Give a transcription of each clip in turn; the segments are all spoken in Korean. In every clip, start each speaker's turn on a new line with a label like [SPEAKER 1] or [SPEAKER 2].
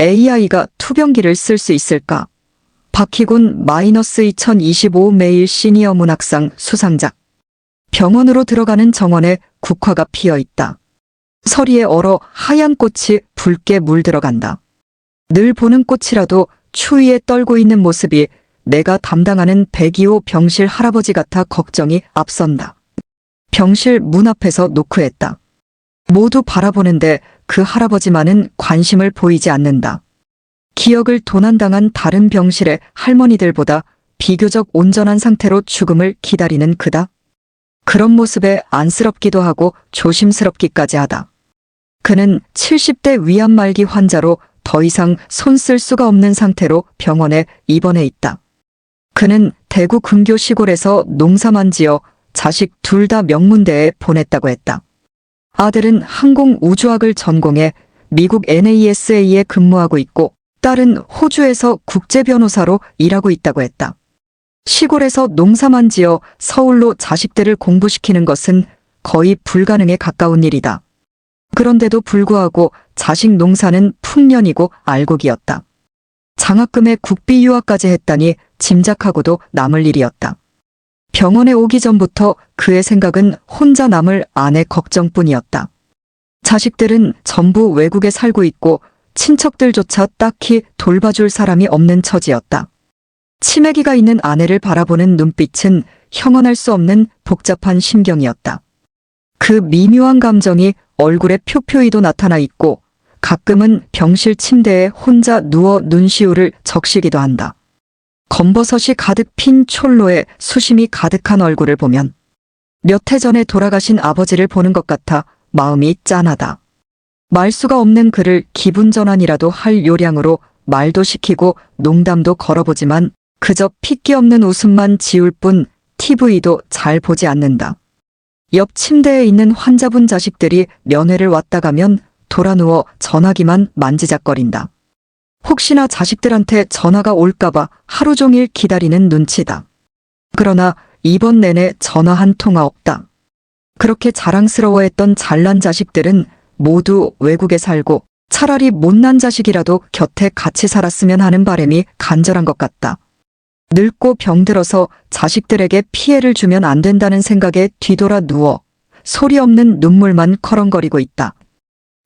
[SPEAKER 1] AI가 투병기를 쓸 수 있을까? 박희군 마이너스 2025 매일 시니어 문학상 수상작. 병원으로 들어가는 정원에 국화가 피어 있다. 서리에 얼어 하얀 꽃이 붉게 물들어간다. 늘 보는 꽃이라도 추위에 떨고 있는 모습이 내가 담당하는 102호 병실 할아버지 같아 걱정이 앞선다. 병실 문 앞에서 노크했다. 모두 바라보는데 그 할아버지만은 관심을 보이지 않는다. 기억을 도난당한 다른 병실의 할머니들보다 비교적 온전한 상태로 죽음을 기다리는 그다. 그런 모습에 안쓰럽기도 하고 조심스럽기까지 하다. 그는 70대 위암 말기 환자로 더 이상 손 쓸 수가 없는 상태로 병원에 입원해 있다. 그는 대구 근교 시골에서 농사만 지어 자식 둘 다 명문대에 보냈다고 했다. 아들은 항공우주학을 전공해 미국 NASA에 근무하고 있고 딸은 호주에서 국제변호사로 일하고 있다고 했다. 시골에서 농사만 지어 서울로 자식들을 공부시키는 것은 거의 불가능에 가까운 일이다. 그런데도 불구하고 자식 농사는 풍년이고 알곡이었다. 장학금에 국비 유학까지 했다니 짐작하고도 남을 일이었다. 병원에 오기 전부터 그의 생각은 혼자 남을 아내 걱정뿐이었다. 자식들은 전부 외국에 살고 있고 친척들조차 딱히 돌봐줄 사람이 없는 처지였다. 치매기가 있는 아내를 바라보는 눈빛은 형언할 수 없는 복잡한 심경이었다. 그 미묘한 감정이 얼굴에 표표이도 나타나 있고 가끔은 병실 침대에 혼자 누워 눈시울을 적시기도 한다. 검버섯이 가득 핀 촐로에 수심이 가득한 얼굴을 보면 몇 해 전에 돌아가신 아버지를 보는 것 같아 마음이 짠하다. 말수가 없는 그를 기분 전환이라도 할 요량으로 말도 시키고 농담도 걸어보지만 그저 핏기 없는 웃음만 지울 뿐 TV도 잘 보지 않는다. 옆 침대에 있는 환자분 자식들이 면회를 왔다 가면 돌아 누워 전화기만 만지작거린다. 혹시나 자식들한테 전화가 올까봐 하루 종일 기다리는 눈치다. 그러나 이번 내내 전화 한 통화 없다. 그렇게 자랑스러워했던 잘난 자식들은 모두 외국에 살고 차라리 못난 자식이라도 곁에 같이 살았으면 하는 바람이 간절한 것 같다. 늙고 병들어서 자식들에게 피해를 주면 안 된다는 생각에 뒤돌아 누워 소리 없는 눈물만 커렁거리고 있다.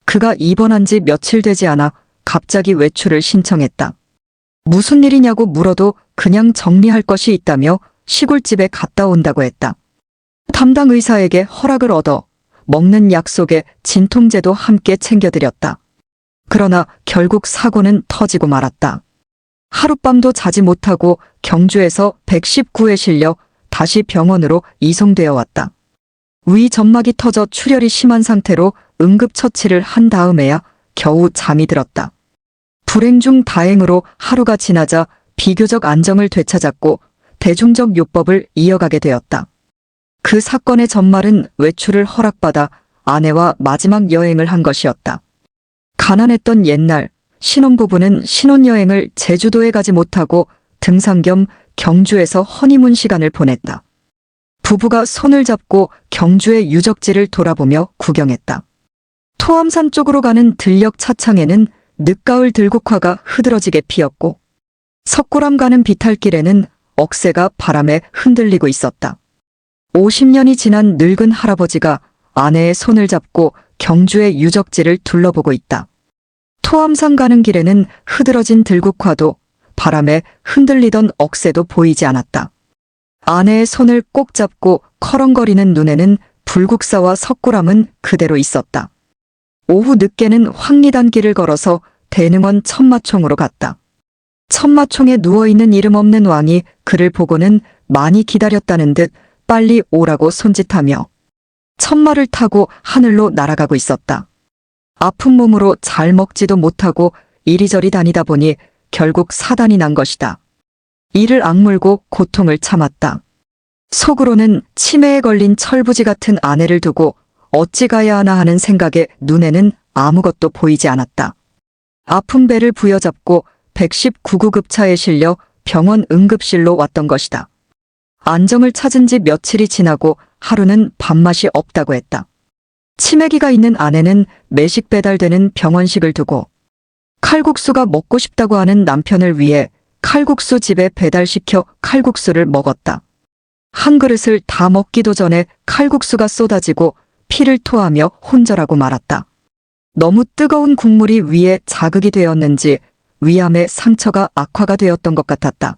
[SPEAKER 1] 그가 입원한 지 며칠 되지 않아 갑자기 외출을 신청했다. 무슨 일이냐고 물어도 그냥 정리할 것이 있다며 시골집에 갔다 온다고 했다. 담당 의사에게 허락을 얻어 먹는 약속에 진통제도 함께 챙겨드렸다. 그러나 결국 사고는 터지고 말았다. 하룻밤도 자지 못하고 경주에서 119에 실려 다시 병원으로 이송되어 왔다. 위 점막이 터져 출혈이 심한 상태로 응급처치를 한 다음에야 겨우 잠이 들었다. 불행 중 다행으로 하루가 지나자 비교적 안정을 되찾았고 대중적 요법을 이어가게 되었다. 그 사건의 전말은 외출을 허락받아 아내와 마지막 여행을 한 것이었다. 가난했던 옛날 신혼부부는 신혼여행을 제주도에 가지 못하고 등산 겸 경주에서 허니문 시간을 보냈다. 부부가 손을 잡고 경주의 유적지를 돌아보며 구경했다. 토암산 쪽으로 가는 들녘 차창에는 늦가을 들국화가 흐드러지게 피었고 석굴암 가는 비탈길에는 억새가 바람에 흔들리고 있었다. 50년이 지난 늙은 할아버지가 아내의 손을 잡고 경주의 유적지를 둘러보고 있다. 토암산 가는 길에는 흐드러진 들국화도 바람에 흔들리던 억새도 보이지 않았다. 아내의 손을 꼭 잡고 커렁거리는 눈에는 불국사와 석굴암은 그대로 있었다. 오후 늦게는 황리단 길을 걸어서 대능원 천마총으로 갔다. 천마총에 누워있는 이름 없는 왕이 그를 보고는 많이 기다렸다는 듯 빨리 오라고 손짓하며 천마를 타고 하늘로 날아가고 있었다. 아픈 몸으로 잘 먹지도 못하고 이리저리 다니다 보니 결국 사단이 난 것이다. 이를 악물고 고통을 참았다. 속으로는 치매에 걸린 철부지 같은 아내를 두고 어찌 가야 하나 하는 생각에 눈에는 아무것도 보이지 않았다. 아픈 배를 부여잡고 119구급 차에 실려 병원 응급실로 왔던 것이다. 안정을 찾은 지 며칠이 지나고 하루는 밥맛이 없다고 했다. 치매기가 있는 아내는 매식 배달되는 병원식을 두고 칼국수가 먹고 싶다고 하는 남편을 위해 칼국수 집에 배달시켜 칼국수를 먹었다. 한 그릇을 다 먹기도 전에 칼국수가 쏟아지고 피를 토하며 혼절하고 말았다. 너무 뜨거운 국물이 위에 자극이 되었는지 위암의 상처가 악화가 되었던 것 같았다.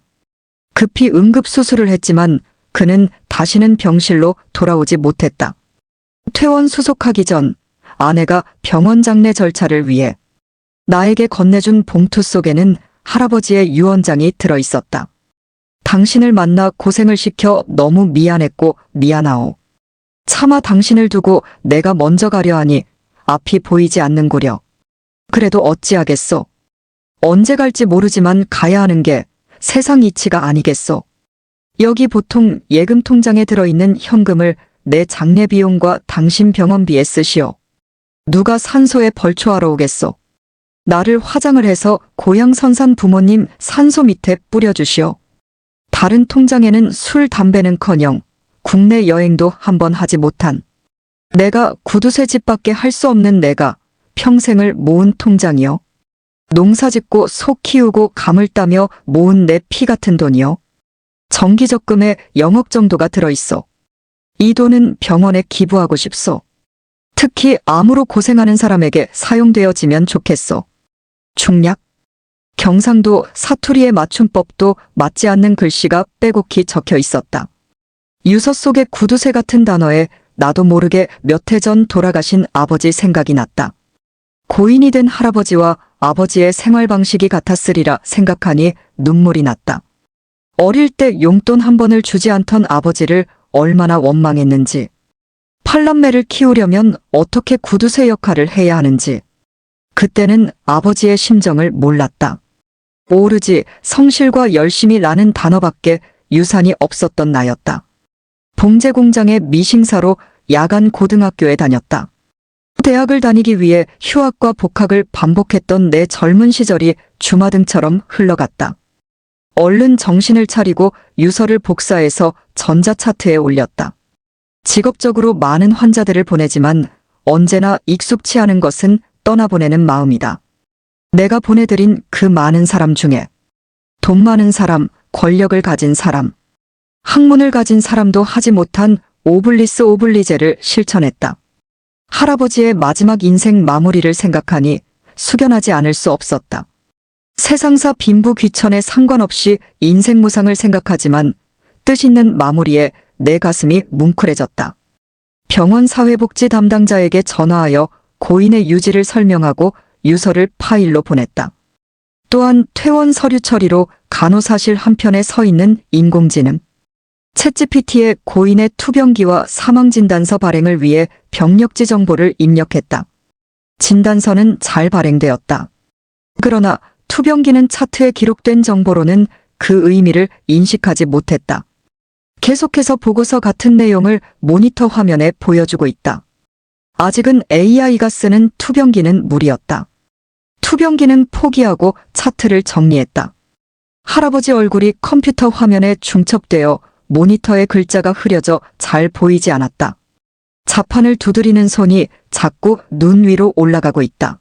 [SPEAKER 1] 급히 응급수술을 했지만 그는 다시는 병실로 돌아오지 못했다. 퇴원 수속하기 전 아내가 병원 장례 절차를 위해 나에게 건네준 봉투 속에는 할아버지의 유언장이 들어 있었다. 당신을 만나 고생을 시켜 너무 미안했고 미안하오. 차마 당신을 두고 내가 먼저 가려 하니 앞이 보이지 않는구려. 그래도 어찌하겠소. 언제 갈지 모르지만 가야 하는 게 세상 이치가 아니겠소. 여기 보통 예금 통장에 들어있는 현금을 내 장례 비용과 당신 병원비에 쓰시오. 누가 산소에 벌초하러 오겠소. 나를 화장을 해서 고향 선산 부모님 산소 밑에 뿌려주시오. 다른 통장에는 술, 담배는커녕 국내 여행도 한번 하지 못한 내가 구두쇠 집밖에 할 수 없는 내가 평생을 모은 통장이요. 농사 짓고 소 키우고 감을 따며 모은 내 피 같은 돈이요. 정기적금에 영억 정도가 들어있어. 이 돈은 병원에 기부하고 싶소. 특히 암으로 고생하는 사람에게 사용되어지면 좋겠소. 중략. 경상도 사투리의 맞춤법도 맞지 않는 글씨가 빼곡히 적혀 있었다. 유서 속의 구두쇠 같은 단어에 나도 모르게 몇 해 전 돌아가신 아버지 생각이 났다. 고인이 된 할아버지와 아버지의 생활 방식이 같았으리라 생각하니 눈물이 났다. 어릴 때 용돈 한 번을 주지 않던 아버지를 얼마나 원망했는지, 팔남매를 키우려면 어떻게 구두쇠 역할을 해야 하는지, 그때는 아버지의 심정을 몰랐다. 오르지 성실과 열심히 라는 단어밖에 유산이 없었던 나였다. 봉제 공장의 미싱사로 야간 고등학교에 다녔다. 대학을 다니기 위해 휴학과 복학을 반복했던 내 젊은 시절이 주마등처럼 흘러갔다. 얼른 정신을 차리고 유서를 복사해서 전자차트에 올렸다. 직업적으로 많은 환자들을 보내지만 언제나 익숙치 않은 것은 떠나보내는 마음이다. 내가 보내드린 그 많은 사람 중에 돈 많은 사람, 권력을 가진 사람, 학문을 가진 사람도 하지 못한 오블리스 오블리제를 실천했다. 할아버지의 마지막 인생 마무리를 생각하니 숙연하지 않을 수 없었다. 세상사 빈부 귀천에 상관없이 인생 무상을 생각하지만 뜻있는 마무리에 내 가슴이 뭉클해졌다. 병원 사회복지 담당자에게 전화하여 고인의 유지를 설명하고 유서를 파일로 보냈다. 또한 퇴원 서류 처리로 간호사실 한편에 서 있는 인공지능. 챗GPT의 고인의 투병기와 사망진단서 발행을 위해 병력지 정보를 입력했다. 진단서는 잘 발행되었다. 그러나 투병기는 차트에 기록된 정보로는 그 의미를 인식하지 못했다. 계속해서 보고서 같은 내용을 모니터 화면에 보여주고 있다. 아직은 AI가 쓰는 투병기는 무리였다. 투병기는 포기하고 차트를 정리했다. 할아버지 얼굴이 컴퓨터 화면에 중첩되어 모니터에 글자가 흐려져 잘 보이지 않았다. 자판을 두드리는 손이 자꾸 눈 위로 올라가고 있다.